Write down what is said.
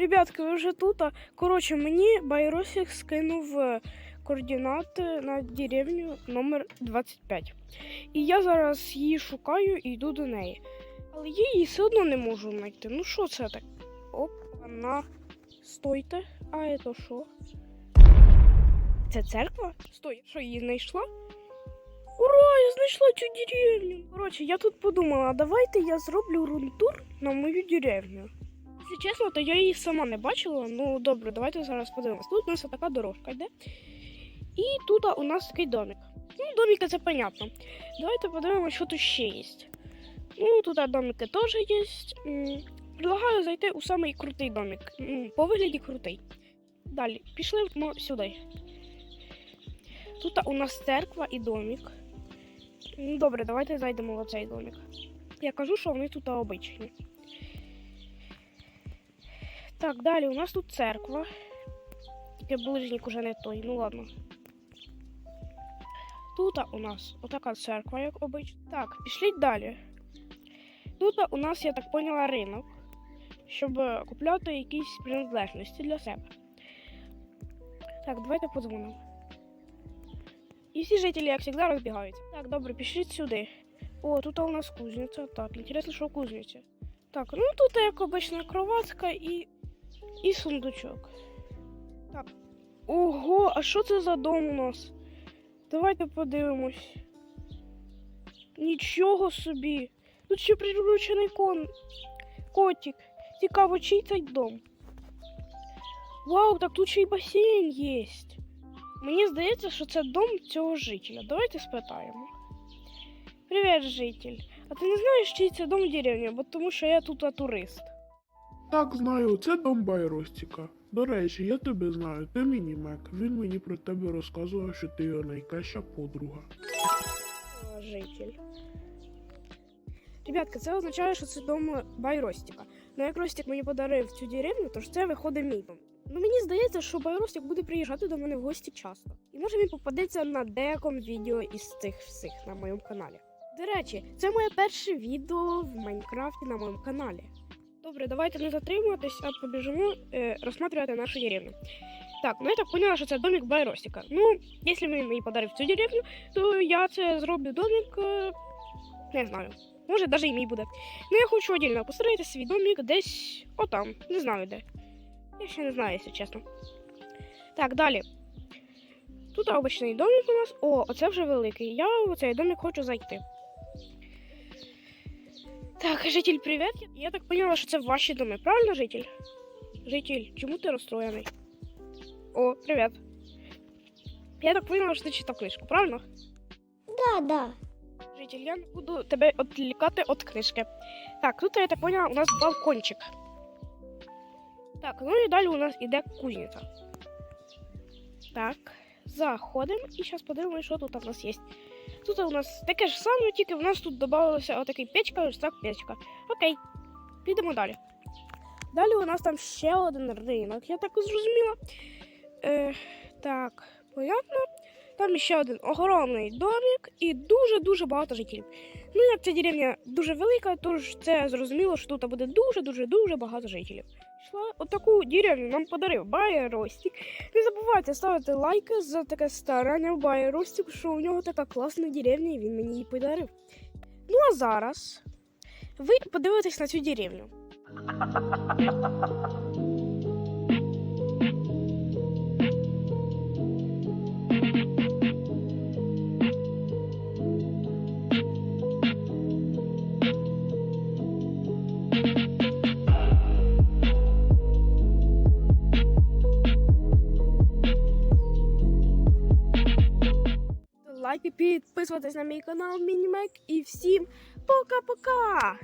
ребятки, ви вже тут. Коротше, мені Байросик скинув е, координати на деревню номер 25. І я зараз її шукаю і йду до неї. Але я її все одно не можу знайти. Ну що це так? Оп, вона. Стойте. А це що? Це церква? Стой, що її знайшла? Ура! Я знайшла цю деревню. Коротше, я тут подумала, давайте я зроблю рунтур на мою деревню. Якщо чесно, то я її сама не бачила. Ну добре, давайте зараз подивимось. Тут у нас така дорожка йде. І тут у нас такий домик. Ну, домики це понятно. Давайте подивимося, що тут ще є. Ну, тут домики теж є. Предлагаю зайти у самий крутий домик. По вигляді крутий. Далі, пішли ми сюди. Тут у нас церква і домик. Добре, давайте зайдемо в оцей домик. Я кажу, що вони тут обичні. Так, далі у нас тут церква. Тільки уже не той, ну ладно. Тут у нас отака церква, як обично. Так, пішліть далі. Тут у нас, я так поняла, ринок, щоб е, купляти якісь приналежності для себе. Так, давайте подзвонимо. І всі жителі, як завжди, розбігаються. Так, добре, пішліть сюди. О, тут у нас кузниця. Так, інтересно, що кузниця. Так, ну тут як обична кроватка і. І сундучок. Так. Ого, а що це за дом у нас? Давайте подивимось. Нічого собі. Тут ще приручений кон. Котик. Цікаво, чий цей дом. Вау, так тут ще й басейн є. Мені здається, що це дом цього жителя. Давайте спитаємо. Привіт, житель. А ти не знаєш, чий це дом в деревні, бо тому що я тут турист. Так, знаю, це дом Байростіка. До речі, я тебе знаю, ти мені Мек. Він мені про тебе розказував, що ти його найкраща подруга. Житель. Ребятка, це означає, що це дом Байростіка. Ну як Ростік мені подарив цю деревню, тож це виходить мій дом. Ну мені здається, що Байростік буде приїжджати до мене в гості часто. І може він попадеться на деякому відео із цих всіх на моєму каналі. До речі, це моє перше відео в Майнкрафті на моєму каналі. Добре, давайте не затримуватись, а побіжимо е, розсматривати нашу деревню. Так, ну я так поняла, що це домик Байростіка. Ну, якщо він мені подарив цю деревню, то я це зроблю домик. е, Не знаю. Може, навіть і мій буде. Ну, я хочу отдельно построїти свій домик десь отам. Не знаю де. Я ще не знаю, якщо чесно. Так, далі. Тут обичний домик у нас. О, оце вже великий. Я в цей домик хочу зайти. Так, житель, привіт. Я так поняла, що це ваші доми, правильно, житель? Житель, чому ти розстроєний? О, привіт. Я так поняла, що ти читав книжку, правильно? Да, да. Житель, я не буду тебе відлікати від книжки. Так, тут я так поняла, у нас балкончик. Так, ну і далі у нас іде кузниця. Так, заходимо і зараз подивимося, що тут у нас є. Тут у нас таке ж саме, тільки в нас тут додавалося отакий печка, ось так печка. Окей, підемо далі. Далі у нас там ще один ринок, я так зрозуміла. Е, так, понятно. Там ще один огромний домик і дуже-дуже багато жителів. Ну, як ця деревня дуже велика, тож це зрозуміло, що тут буде дуже-дуже-дуже багато жителів. Йшла отаку деревню нам подарив Байер Ростік. Не забувайте ставити лайки за таке старання Байер Ростік, що у нього така класна деревня і він мені її подарив. Ну а зараз ви подивитесь на цю деревню. Лайки, підписуватись на мій канал Мінімек і всім пока-пока!